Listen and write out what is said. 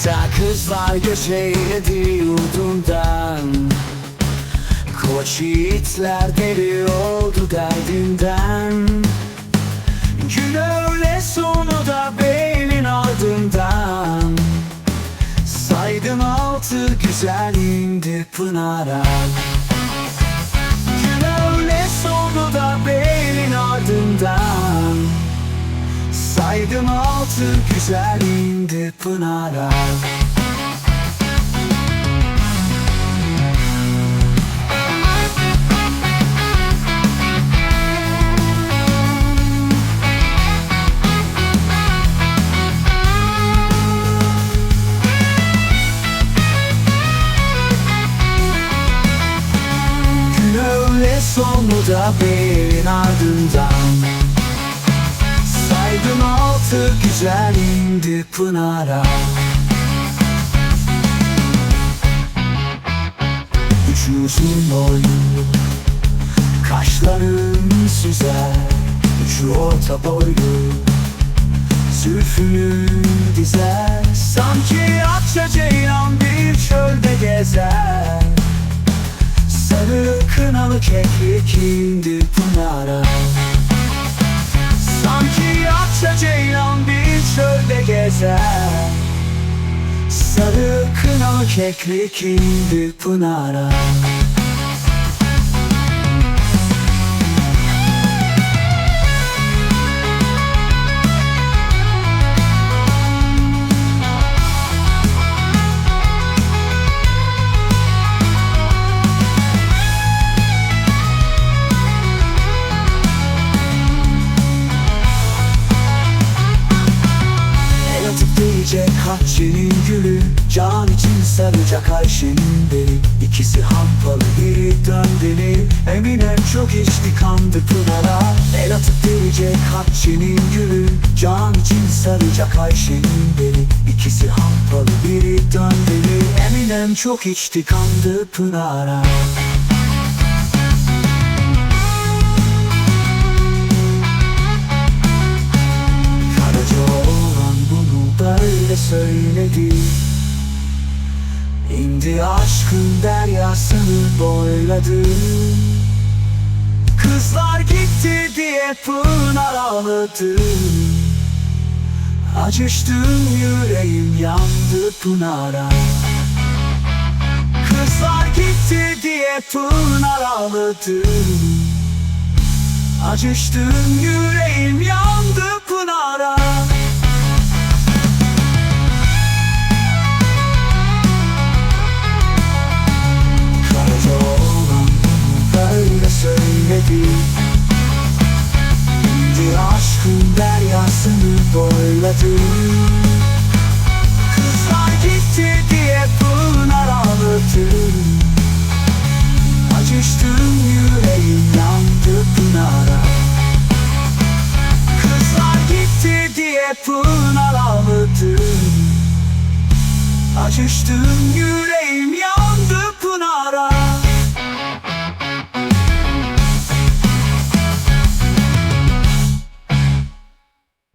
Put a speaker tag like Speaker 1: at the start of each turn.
Speaker 1: Kızlar göç eyledi yurdundan Koç yiğitler deli oldu derdinden. Gün öyle sonu da beylin ardından. Saydın altı güzel indi pınara. Gün öyle sonu da beylin ardından Saydım altı güzel indi pınara Gün öyle da beyin ardından Altı güzel indi pınara. Üç uzun boylu Kaşların süzer Üç orta boylu Zülfünü dizer Sanki akça ceylan bir gezer Sarı kınalı keklik indi pınara Can için saracak Ayşe'nin beli İkisi hampalı biri döndeli Eminem çok içti kandı Pınar'a. El atıp diyecek Hatice'nin gülü. Can için saracak Ayşe'nin beli İkisi hampalı biri döndeli Eminem çok içti kandı Pınar'a. Karaca olan bunu böyle söyledi İndi aşkın deryasını boyladı Kızlar gitti diye pınar ağladı Acıştım yüreğim yandı pınara. Kızlar gitti diye pınar ağladı Acıştım yüreğim yandı pınara deryasını boyladı Kızlar gitti diye pınar ağladı Acıştım yüreğim yandı pınara. Kızlar gitti diye pınar ağladı Acıştım yüreğim